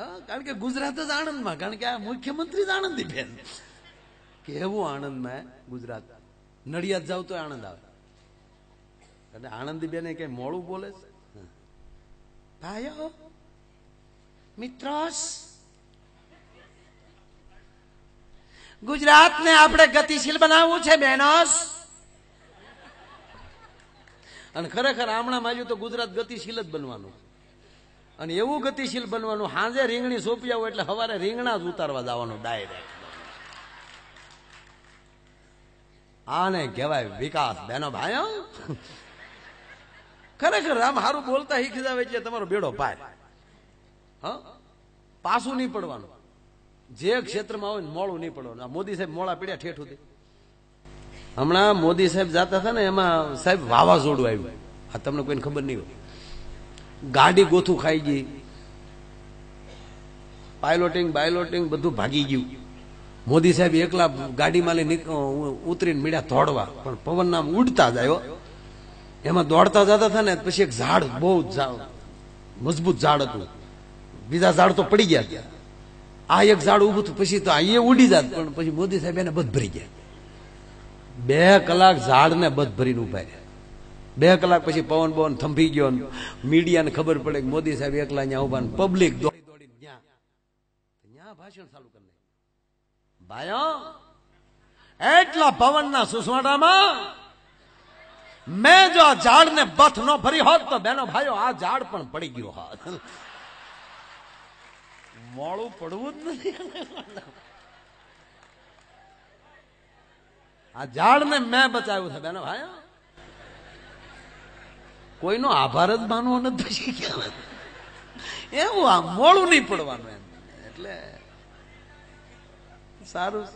કારણ કે ગુજરાત જ આણંદમાં, કારણ કે આ મુખ્યમંત્રી જ આણંદીબેન કેવું આણંદમાં ગુજરાત. નડિયાદ જાવ તો આણંદ આવે. અને આણંદીબેન કઈ મોડું બોલે છે? ભાઈઓ, મિત્રોસ, ગુજરાતને આપણે ગતિશીલ બનાવવું છે બેનોસ અને ખરેખર આમણા માલ્યું તો ગુજરાત ગતિશીલ જ બનવાનું. અને એવું ગતિશીલ બનવાનું હાજે રીંગણી સોંપી આવું એટલે સવારે રીંગણા જ ઉતારવા જવાનું ડાયરેક્ટ આને કહેવાય વિકાસ. બેનો ભાઈ ખરેખર આમ સારું બોલતા શીખી જાવ એટલે તમારો બેડો પાય હ? પાછું નહીં પડવાનું. જે ક્ષેત્રમાં હોય ને મોડું નહીં પડવાનું. મોદી સાહેબ મોડા પીડ્યા ઠેઠ સુધી. હમણાં મોદી સાહેબ જાતા હતા ને, એમાં સાહેબ વાવાઝોડું આવ્યું. આ તમને કોઈને ખબર નહીં હોય. ગાડી ગોથું ખાઈ ગઈ. પાયલોટિંગ, બાયલોટિંગ બધું ભાગી ગયું. મોદી સાહેબ એકલા ગાડીમાં લઈ નીક- ઉતરીને મીડ્યા દોડવા પણ પવન નામ ઉડતા હો. એમાં દોડતા જતા હતા ને, પછી એક ઝાડ બહુ મજબૂત ઝાડ હતું. બીજા ઝાડ તો પડી ગયા ત્યાં આ એક ઝાડ ઉભું હતું, પછી તો અહીંયા ઉડી જાત, પણ પછી મોદી સાહેબ એને બધ ભરી ગયા. બે કલાક ઝાડને બધ ભરીને ઊભા રહ્યા. બે કલાક પછી પવન પવન થંભી ગયો મીડિયાને ખબર પડે મોદી સાહેબ એકલા ત્યાં ઊભા પબ્લિક દોડી દોડી ત્યાં ભાષણ ચાલુ કરી. ભાઈઓ, એટલા પવનના સુસવાડામાં મેં જો આ ઝાડને બથ ન ભરી હોત તો બેનો ભાઈઓ, આ ઝાડ પણ પડી ગયો હોત. મોડું પડવું જ નથી. આ ઝાડને મેં બચાવ્યું છે બેનો ભાઈઓ. કોઈનો આભાર જ માનવો નથી શીખ્યા એવું આ મોડું નહીં પડવાનું એમ. એટલે સારું.